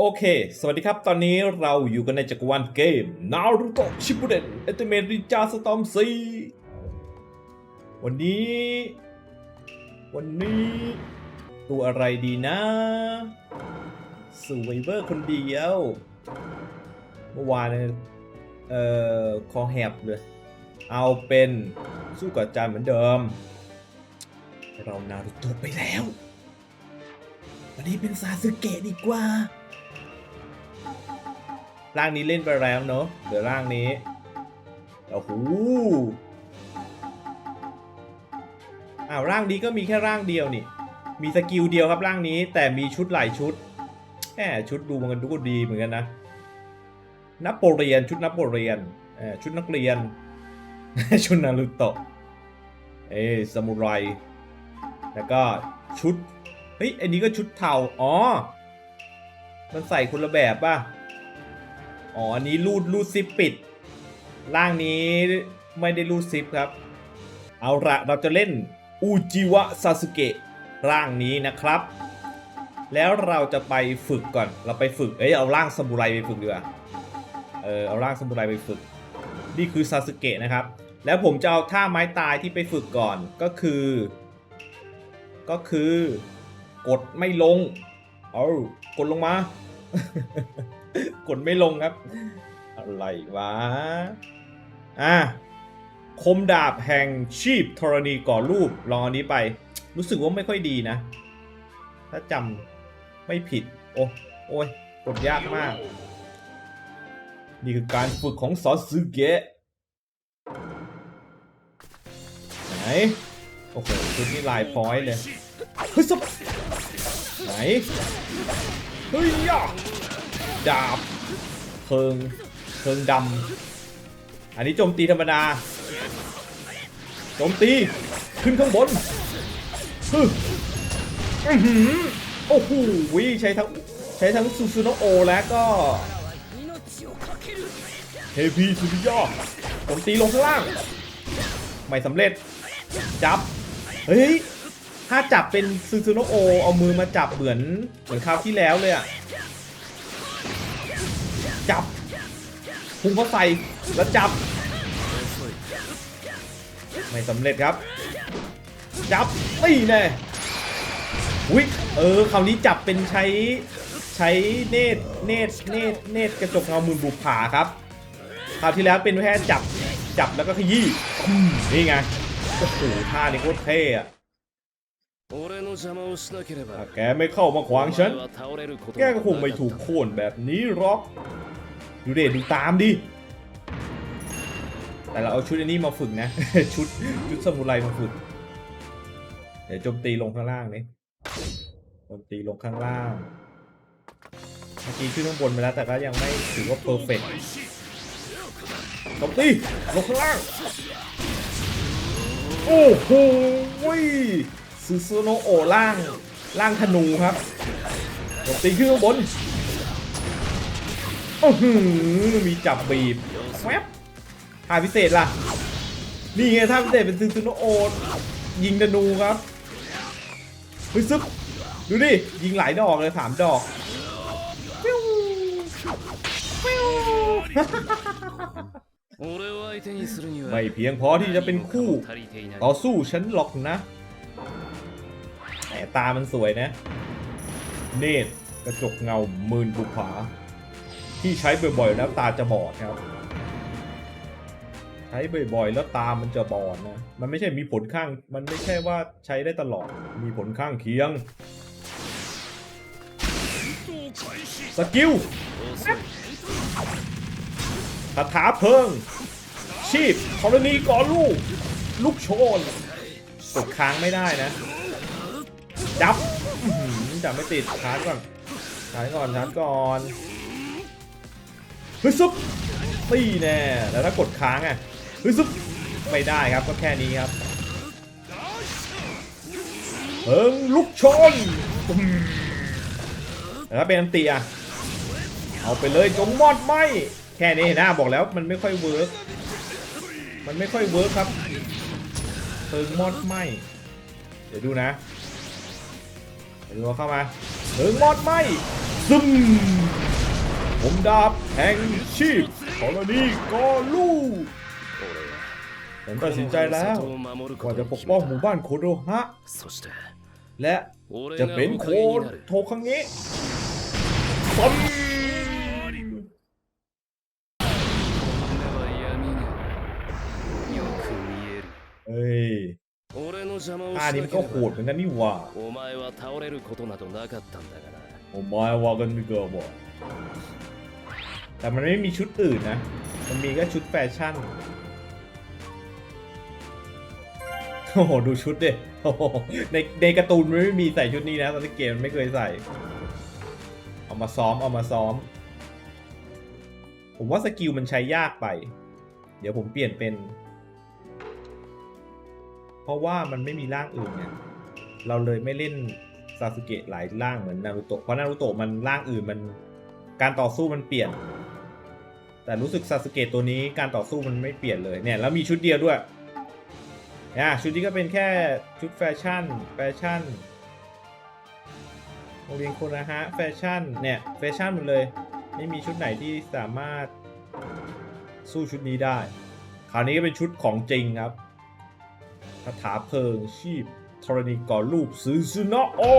โอเค สวัสดีครับ ตอนนี้เราอยู่กันในจักรวาลเกม Naruto Shippuden Ultimate Ninja Storm 4วันนี้ วันนี้ ตัวอะไรดีนะสไวเวอร์คนเดียว เมื่อวานเอ่อ คอแหบเลย เอาเป็นสู้กับอาจารย์เหมือนเดิม เรานารุโตะไปแล้ว วันนี้เป็นซาสึเกะดีกว่า ร่างนี้เล่นไปแล้วเนอะเดี๋ยวร่างนี้โอ้โหอ้าวร่างนี้ก็มีแค่ร่างเดียวนี่ มีสกิลเดียวครับร่างนี้ แต่มีชุดหลายชุดแหมชุดดูมันดูก็ดีเหมือนกันนะนโปเลียนชุดนโปเลียนเออชุดนักเรียน ชุดนารุโตะเอ้ซามูไรแล้วก็ชุดเฮ้ยอันนี้ก็ชุดเทาอ๋อ มันใส่คนละแบบป่ะ อ๋ออันนี้รูดรูดซิปปิดร่างนี้ไม่ได้รูดซิปครับ เอาละเราจะเล่นอูจิวะซาสึเกะร่างนี้นะครับ แล้วเราจะไปฝึกก่อน เราไปฝึก เอ้ย เอาร่างซามูไรไปฝึกดีกว่า เออ เอาร่างซามูไรไปฝึก นี่คือซาสึเกะนะครับ แล้วผมจะเอาท่าไม้ตายที่ไปฝึกก่อน ก็คือ ก็คือกดไม่ลง เอากดลงมา กดไม่ลงครับ อะไรวะ อะ คมดาบแห่งชีพธรณีก่อรูปลองอันนี้ไป รู้สึกว่าไม่ค่อยดีนะ ถ้าจำไม่ผิด โอ้โอ้ยกดยากมาก นี่คือการฝึกของซอสซึเกะไหน โอ้โหชุดนี้ลายพอยเลย เฮ้ยสไหน เฮ้ยยะ ดาบเพิงเพิงดำอันนี้โจมตีธรรมดาโจมตีขึ้นข้างบนฮึอื้อหือโอ้โหใช้ทั้งใช้ทั้งซูซูโนโอและก็เฮพีสุริยอโจมตีลงข้างล่าง ไม่สำเร็จ จับ เฮ้ย ถ้าจับเป็นซูซูโนโอ เอามือมาจับเหมือนเหมือนคราวที่แล้วเลยอะ จับพุ่งเข้าใส่แล้วจับ ไม่สำเร็จครับ จับไม่แน่วิเออคราวนี้จับเป็นใช้ใช้เนตเนตเนตเนตกระจกเงามืนบุกผาครับคราวที่แล้วเป็นแค่จับจับแล้วก็ขยี้นี่ไงโอ้โหท่านี่โคตรเท่อะแกไม่เข้ามาขวางฉัน แกก็คงไม่ถูกโค่นแบบนี้หรอก ดูเดดูตามดิ แต่เราเอาชุดอันนี้มาฝึกนะ ชุดชุดสมุไรมาฝึก เดี๋ยวโจมตีลงข้างล่างนี่โจมตีลงข้างล่าง เมื่อกี้ขึ้นข้างบนไปแล้วแต่ก็ยังไม่ถือว่าเพอร์เฟกต์โจมตีลงข้างล่าง โอ้โหซูซูโนโอล่าง ล่างธนูครับโจมตีขึ้นข้างบน อ้โมีจับบีบแวบท่าพิเศษล่ะ นี่ไงท่าพิเศษเป็นซึนซุนโอยิงธนูครับเฮ้ยซึบดูดิ ยิงหลายดอกเลยสามดอกไม่เพียงพอที่จะเป็นคู่ต่อสู้ฉันหรอกนะ แต่ตามันสวยนะ เนตรกระจกเงาหมื่นบุผา ที่ใช้บ่อยๆ แล้วตาจะบอดครับ ใช้บ่อยๆ แล้วตามันจะบอดนะ มันไม่ใช่มีผลข้าง มันไม่ใช่ว่าใช้ได้ตลอด มีผลข้างเคียง สกิลคาถาเพิง ชีพธรณีก่อลูก ลูกโชนกดค้างไม่ได้นะ จับจับไม่ติดชาร์จก่อนชาร์จก่อนชาร์จก่อน ฮ้ยซุปตีแน่แล้วถ้ากดค้างอะเฮ้ยซุปไม่ได้ครับก็แค่นี้ครับเพิงลูกชนแล้วเป็นอันตีอะเอาไปเลยจงมอดไหมแค่นี้เห็นหน้าบอกแล้วมันไม่ค่อยเวิร์กมันไม่ค่อยเวิร์กครับเพิงมอดไหมเดี๋ยวดูนะเดี๋ยวดูเอาเข้ามาเพิงมอดไหมซึม ผมดาบแห่งชีพธรณีกอลูก 俺は ผมตัดสินใจแล้ว この里を守るこ ว่า と จะ を ปก 決 ป้อง め หมู่ た บ้านโคโดฮะ そして และ 俺 จะ が เป็น お โค かげになる โทคังเงะซัม 女は闇がよく見える เฮ้ย 俺の邪魔を ท่า し นี้ な มัน け ก็ れ โหดเหมือน ば กันนี่หว่า お前は倒れることなどなかったんだから ผมหมายว่ากันไม่เกินบ่ แต่มันไม่มีชุดอื่นนะ มันมีแค่ชุดแฟชั่น โอ้โห ดูชุดดิโอ้โหในในการ์ตูนมันไม่มีใส่ชุดนี้นะตอนที่เกมมันไม่เคยใส่ เอามาซ้อม เอามาซ้อม ผมว่าสกิลมันใช้ยากไป เดี๋ยวผมเปลี่ยนเป็น เพราะว่ามันไม่มีร่างอื่นเนี่ย เราเลยไม่เล่นซาสึเกะหลายร่างเหมือนนารูโตะ เพราะนารูโตะมันร่างอื่นมันการต่อสู้มันเปลี่ยน แต่รู้สึกซาสเกตตัวนี้การต่อสู้มันไม่เปลี่ยนเลยเนี่ยแล้วมีชุดเดียวด้วยนะชุดนี้ก็เป็นแค่ชุดแฟชั่นแฟชั่นโมเรียนคนะฮะแฟชั่นเนี่ยแฟชั่นหมดเลยไม่มีชุดไหนที่สามารถสู้ชุดนี้ได้ คราวนี้ก็เป็นชุดของจริงครับคาถาเพลิงชีพธรณีก่อรูปซื้อซุนะโอ้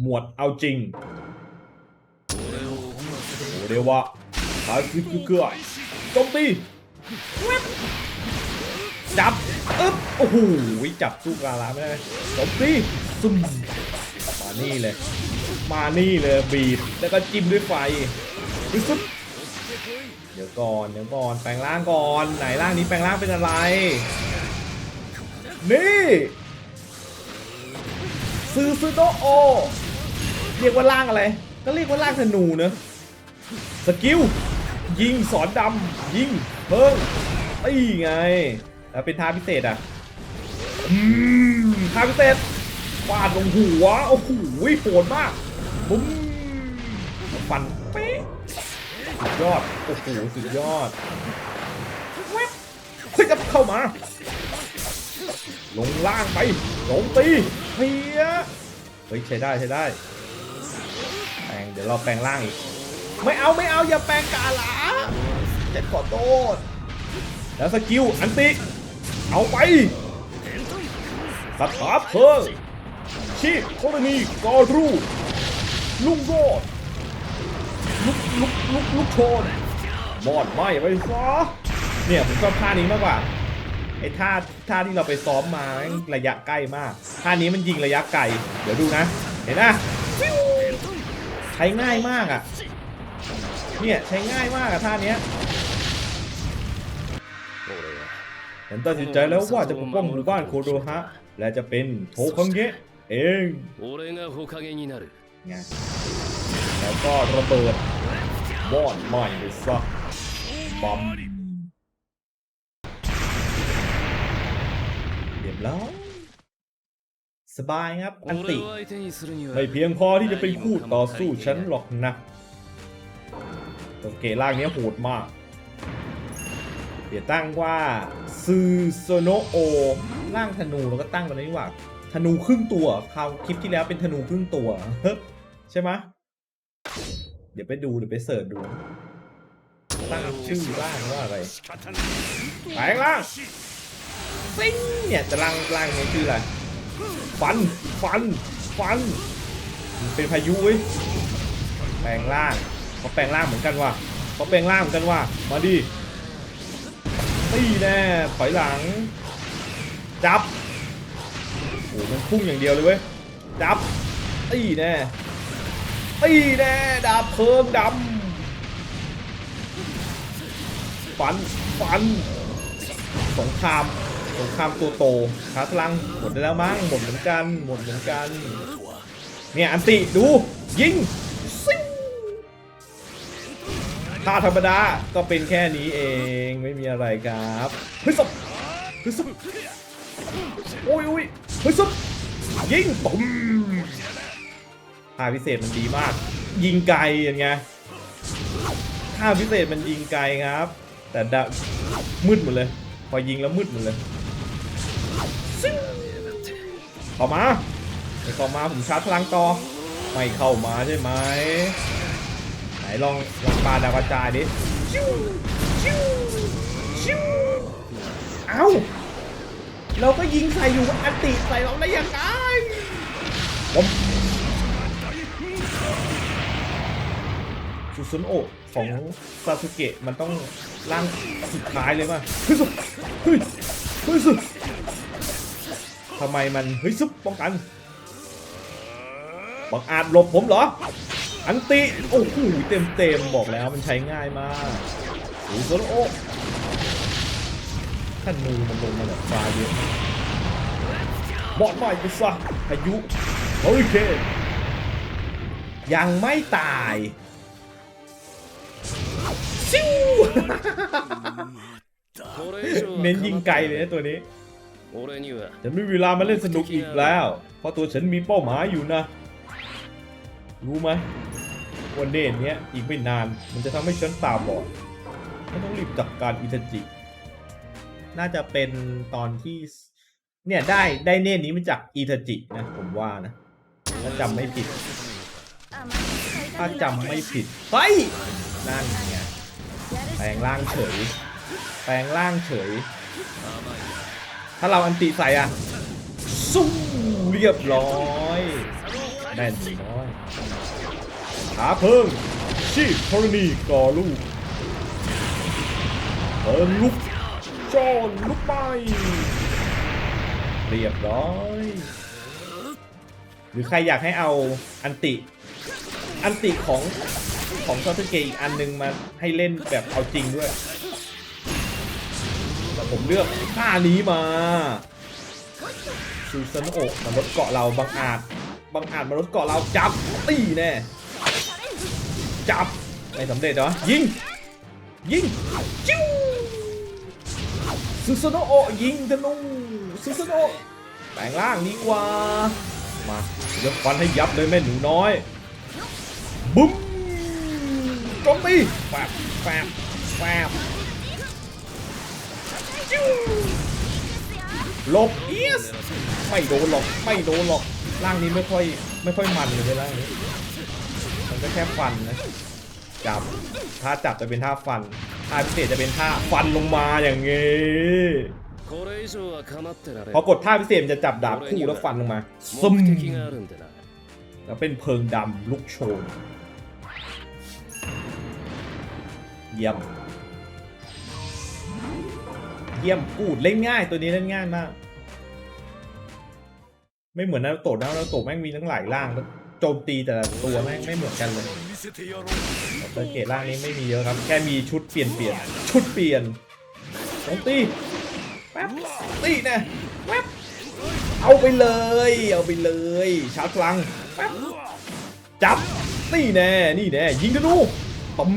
หมวดเอาจริง เรวะคาซึคุเกะโจมตีจับอึ๊บโอ้โหจับสู้กาลาไม่ได้โจมตีซุ่มมานี่เลย มานี่เลยบีบแล้วก็จิ้มด้วยไฟปึ๊บเดี๋ยวก่อนเดี๋ยวก่อนแปลงร่างก่อนไหนร่างนี้แปลงร่างเป็นอะไร นี่ซูซูโนโอเรียกว่าร่างอะไร ก็เรียกว่าร่างธนูเนอะ สกิล ยิงสอนดำยิงเพิ่งตีไง แล้วเป็นท่าพิเศษอะอืมท่าพิเศษฟาดลงหัวโอ้โหโหดมากบุ้มฟันเป๊ะสุดยอดโอ้โหสุดยอดเฮ้ยจะเข้ามา ลงล่างไปโจมตีเฮียเฮ้ยใช้ได้ใช้ได้แปลงเดี๋ยวเราแปลงร่างอีก ไม่เอาไม่เอาอย่าแปลงกาหลาเจ็ดขอโทษแล้วสกิลอันติ เอาไปคาถาเพลิงชีพโครณีกอรูลุงโรดลุกลุกลุกลุกโชนบอดไหมไปซะเนี่ยผมชอบท่านี้มากกว่าไอ้ท่าท่าที่เราไปซ้อมมาระยะใกล้มากท่านี้มันยิงระยะไกล เดี๋ยวดูนะ เห็นนะใช้ง่ายมากอะ เนี่ยใช้ง่ายมากอะท่าเนี้ยฉันตัดสินใจแล้วว่าจะปกป้องหมู่บ้านโคโดฮะ และจะเป็นโทคังเงะเองไงแล้วก็ระเบิดบอนใหม่ไปซะบอมเรียบร้อยสบายครับ อันติ ไม่เพียงพอที่จะเป็นคู่ต่อสู้ฉันหรอกนะ ตัวเกล่างนี้โหดมาก เดี๋ยวตั้งว่าซูโซโนโอร่างธนูแล้วก็ตั้งกันนี้ว่าธนูครึ่งตัวคราวคลิปที่แล้วเป็นธนูครึ่งตัวใช่ไหมเดี๋ยวไปดูเดี๋ยวไปเสิร์ชดู ตั้งชื่อร่างว่าอะไรแปลงร่างซิงเนี่ยจะร่างร่างนี้ชื่ออะไรฟันฟันฟัน เป็นพายุเว้ยแปลงร่าง เขาแปลงร่างเหมือนกันว่ะเขาแปลงร่างเหมือนกันว่ะมาดิตีแน่ถอยหลัง จับโอ้มันพุ่งอย่างเดียวเลยเว้ยจับตีแน่ตีแน่ดาบเพลิงดำฟันฟันสงครามสงครามตัวโตชาร์จพลังหมดแล้วมั้งหมดเหมือนกันหมดเหมือนกันเนี่ยอันติดูยิง ท่าธรรมดา ก็เป็นแค่นี้เอง ไม่มีอะไรครับเฮ้ยสับเฮ้ยสับโอ้ยโอ้ยเฮ้ยสับยิงตุ้มท่าพิเศษมันดีมาก ยิงไกลอย่างเงี้ยท่าพิเศษมันยิงไกลครับ แต่ดมืดหมดเลย พอยิงแล้วมืดหมดเลยซิ่งต่อมาไอ้ต่อมาผมชาร์จพลังต่อ ไม่เข้ามาใช่ไหม ลองลองปาดาวกระจายดิชิวชิวชิวเอ้าเราก็ยิงใส่อยู่มันอันติใส่เราได้ยังไงผมซูซุนโอะของซาสึเกะมันต้องร่างสุดท้ายเลยป่ะเฮ้ยสุดเฮ้ยเฮ้ยสุดทำไมมันเฮ้ยซุปป้องกันบังอาจหลบผมเหรอ อันติโอ้โหเต็มเต็มบอกแล้วมันใช้ง่ายมากโอ้โซโล้วท่านมูมันลงมาแบบฟ้าเยอะบอดใหม่ไปซะพายุโอเค ยังไม่ตายซิวเน้นยิงไกลเลยนะตัวนี้ฉันไมีเวลามาเล่นสนุกอีกแล้ว เพราะตัวฉันมีเป้าหมายอยู่นะ รู้ไหมวันเดนเนี้ยอีกไม่นานมันจะทำให้ฉันตาบอดฉันต้องรีบจัดการอิตาจิ น่าจะเป็นตอนที่ เนี่ยได้ได้เน่นนี้มาจากอิตาจินะผมว่านะถ้าจำไม่ผิด ถ้าจำไม่ผิดเฮ้ยนั่นไงแปลงร่างเฉย แปลงร่างเฉย ถ้าเราอันติใส่อะสู้เรียบร้อย แน่นน้อยขาเพิ่งชีพธรณีก่อลูกเพิ่งลุกโจนลุกไปเรียบร้อย หรือใครอยากให้เอาอันติ อันติของของซาสเกะอีกอันหนึงมาให้เล่นแบบเอาจริงด้วยแต่ผมเลือกท่านี้มาซูซันโอะมาลดเกาะเราบางอาจ บางอาจมาลดเกาะเราจับตีแน่จับไม่สำเร็จเหรอยิงยิงจิ้วซูซันโอยิงธนูซูซันโอแปลงร่างดีกว่ามายกฟันให้ยับเลยแม่หนูน้อยบุ้มโจมตีแฟบแฟบแฟบหลบเอียสไม่โดนหรอกไม่โดนหรอก ร่างนี้ไม่ค่อยไม่ค่อยมันเลยร่างนี้ มันก็แค่ฟันนะจับท่าจับจะเป็นท่าฟันท่าพิเศษจะเป็นท่าฟันลงมาอย่างงี้พอกดท่าพิเศษจะจับดาบคู่แล้วฟันลงมาซึมแล้วเป็นเพิงดำลุกโชนเยี่ยม เยี่ยมกูดเล่นง่ายตัวนี้เล่นง่ายมาก ไม่เหมือนนารูโตะนะนารูโตะแม่งมีทั้งหลายร่างโจมตีแต่ละตัวแม่งไม่เหมือนกันเลยสังเกตร่างนี้ไม่มีเยอะครับ แค่มีชุดเปลี่ยนเปลี่ยนชุดเปลี่ยนโจมตีแป๊บตีน่แป๊บเอาไปเลย เอาไปเลยชาร์จพลังแป๊บจับนี่แน่นี่แน่ยิงธนูปม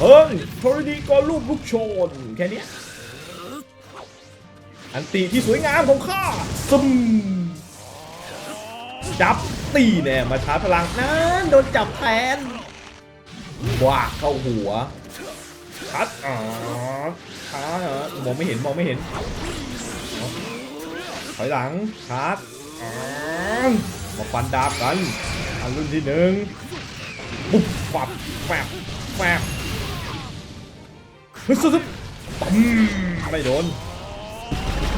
เฮ้ยโทรดีก็ลูกลูกโชนแค่นี้ อันตีที่สวยงามของข้าซึมจับตีแน่มาชาร์จพลังนั้นโดนจับแทนว้าเข้าหัวชัดอ๋อช้าเหรอมองไม่เห็นมองไม่เห็นถอยหลังชาร์จมาฟันดาบกันอันรุ่นที่หนึ่งปุ๊บปับแฝบแฝบฮึซึบปั๊มไม่โดน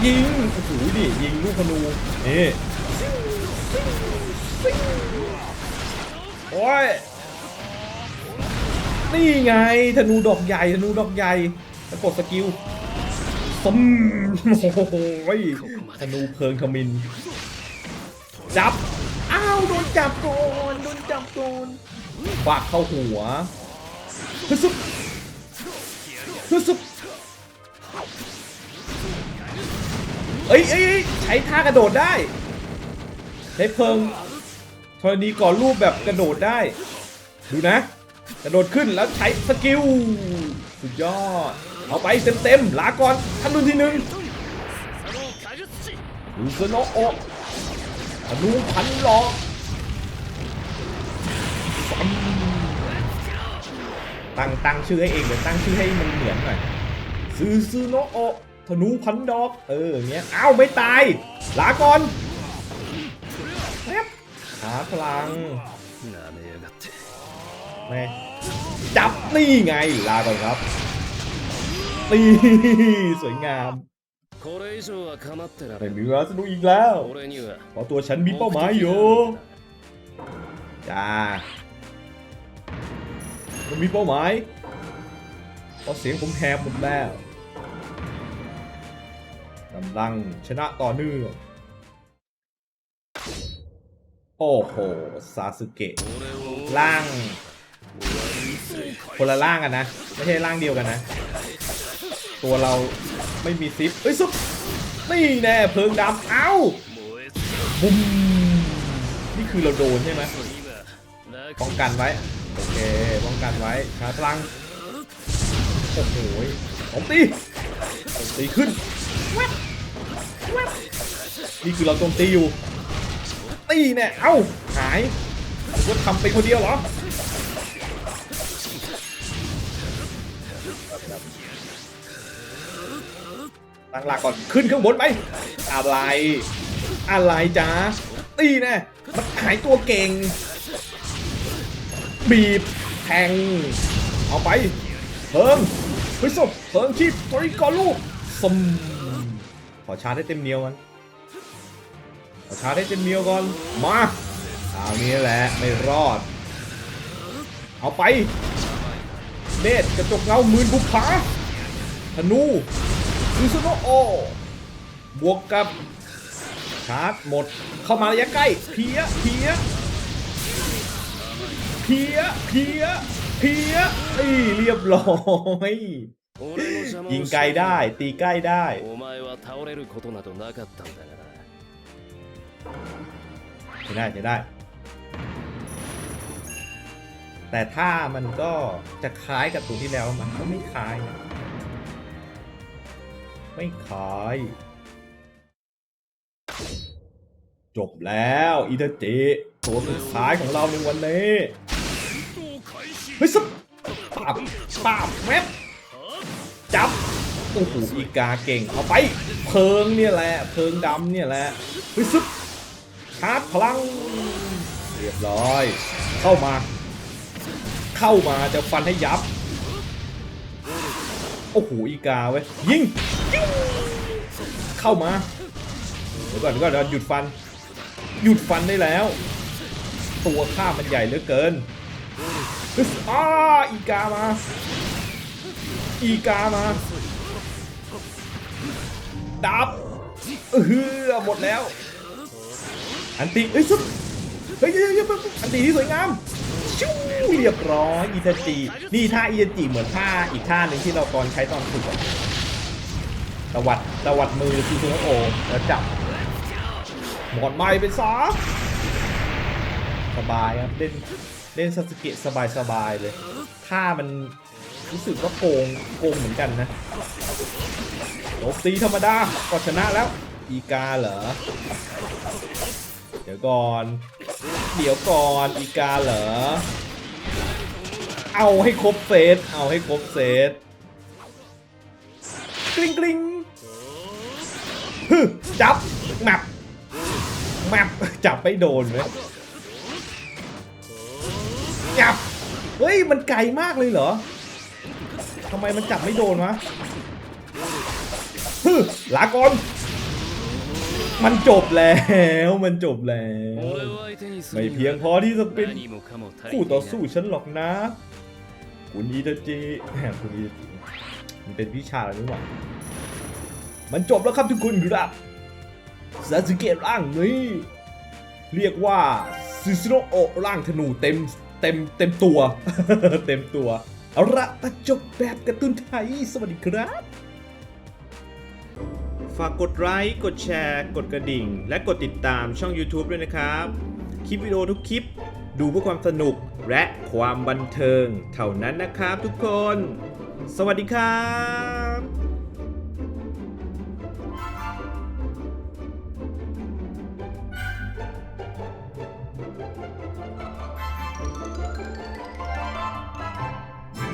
ยิงโอ้โหดิยิงลูกธนูนี่โอ้ยนี่ไงธนูดอกใหญ่ธนูดอกใหญ่แล้วกดสกิลซมโอ้โหธนูเพลิงทมินจับอ้าวโดนจับก่อนโดนจับก่อนปากเข้าหัวฮึซึบรู้สึก เอ้ยเอ้ยใช้ท่ากระโดดได้ใช้เพลิงธรณีก่อรูปแบบกระโดดได้ ดูนะ กระโดดขึ้นแล้วใช้สกิลสุดยอด เอาไปเต็มเต็มๆลาก่อนท่านรุ่นที่หนึ่งดูสโนโอธนูพันหลอกตั้งตั้งชื่อให้เองเดี๋ยวตั้งชื่อให้มันเหมือนหน่อยซูซูโนโอ ธนูพันดอก เออเนี้ยอ้าวไม่ตาย ลาก่อนแป๊บหาพลังแม่จับนี่ไง ลาก่อนครับนี่สวยงามไม่มีเวลาสนุกอีกแล้วเพราะตัวฉันมีเป้าหมายอยู่จ้ามันมีเป้าหมายเพราะเสียงผมแหบหมดแล้วำลังชนะต่อเนื่อง โอ้โห ซาสึเกะล่าง คนละล่างกันนะ ไม่ใช่ล่างเดียวกันนะ ตัวเราไม่มีซิปเอ้ยซุปนี่แน่เพลิงดำเอ้าบุ้มนี่คือเราโดนใช่ไหมป้องกันไว้ โอเค ป้องกันไว้ชาร์จพลัง โอ้โหผมตีผมตีขึ้น นี่คือเราโจมตีอยู่ ตีเนี่ยเอ้า หายว่าทำไปคนเดียวเหรอ ตั้งหลักก่อน ขึ้นข้างบนไป อะไร อะไรจ้าตีแน่มันหายตัวเก่ง บีบ แทง เอาไป เพิ่มเฮ้ยศพเพิ่มชีพตริกอลูกสม ขอชาร์จให้เต็มเหนียวกันขอชาร์จให้เต็มเหนียวก่อน มาเอาวนี้แหละไม่รอด เอาไปเดชกระจกเงามืนบุกขาธนูยูซโนโอบวกกับชาร์จหมด เข้ามาระยะใกล้เพี้ยเพี้ยเพี้ยเพี้ยเพี้ยเรียบร้อย ยิงไกลได้ ตีใกล้ได้ใช้ได้ใช้ได้ แต่ถ้ามันก็จะคล้ายกับตัวที่แล้วมันก็ไม่คล้ายไม่คล้าย จบแล้วอิตาจิตัวสุดท้ายของเราในวันนี้เฮ้ยสับปับปับแม่ จับโอ้โหอีกาเก่งเอาไป เพิงเนี่ยแหละเพิงดำเนี่ยแหละเฮ้ยซึบชาร์จพลัง เรียบร้อย เข้ามา เข้ามาจะฟันให้ยับ โอ้โหอีกาเว้ยยิงยิง เข้ามาเดี๋ยวก่อนเดี๋ยวก่อนหยุดฟัน หยุดฟันได้แล้ว ตัวข้ามันใหญ่เหลือเกินอ้าอีกามา อีกามาดับเออหมดแล้ว อันติเอ้ยสุดเฮ้ยเฮ้ยเอันติที่สวยงามชิวเรียบร้อยอิตาจินี่ท่าอิตาจิเหมือนท่าอีกท่าหนึ่งที่เราตอนใช้ตอนฝึกอะตวัดตวัดมือคือตัวโอแล้วจับหมอนไม้เป็นสาสบายครับเล่นเล่นซาสึเกะสบายสบายเลยท่ามัน รู้สึกว่าโกงโกงเหมือนกันนะโจมตีธรรมดาก็ชนะแล้ว อีกาเหรอ เดี๋ยวก่อน เดี๋ยวก่อนอีกาเหรอ เอาให้ครบเซตเอาให้ครบเซตกริ๊งกริ๊งจับแมปแมปจับไม่โดนไหมจับ เฮ้ย มันไกลมากเลยเหรอ ทำไมมันจับไม่โดนวะฮึลากอนมันจบแล้วมันจบแล้ว ไม่เพียงพอที่จะเป็นคู่ต่อสู้ฉันหรอกนะ คุณอีตาจิคุณอีตาจีมันเป็นวิชาอะไรนี่หว่ามันจบแล้วครับทุกคนครับซาสึเกะร่างนี้เรียกว่าซูซิโนโอร่างธนูเต็มเต็มเต็มตัว เต็มตัว เอาละตัดจบแบบกระตูนไทย สวัสดีครับ ฝากกดไลค์ กดแชร์ กดกระดิ่ง และกดติดตามช่อง YouTube ด้วยนะครับ คลิปวิดีโอทุกคลิป ดูเพื่อความสนุกและความบันเทิง เท่านั้นนะครับทุกคน สวัสดีครับ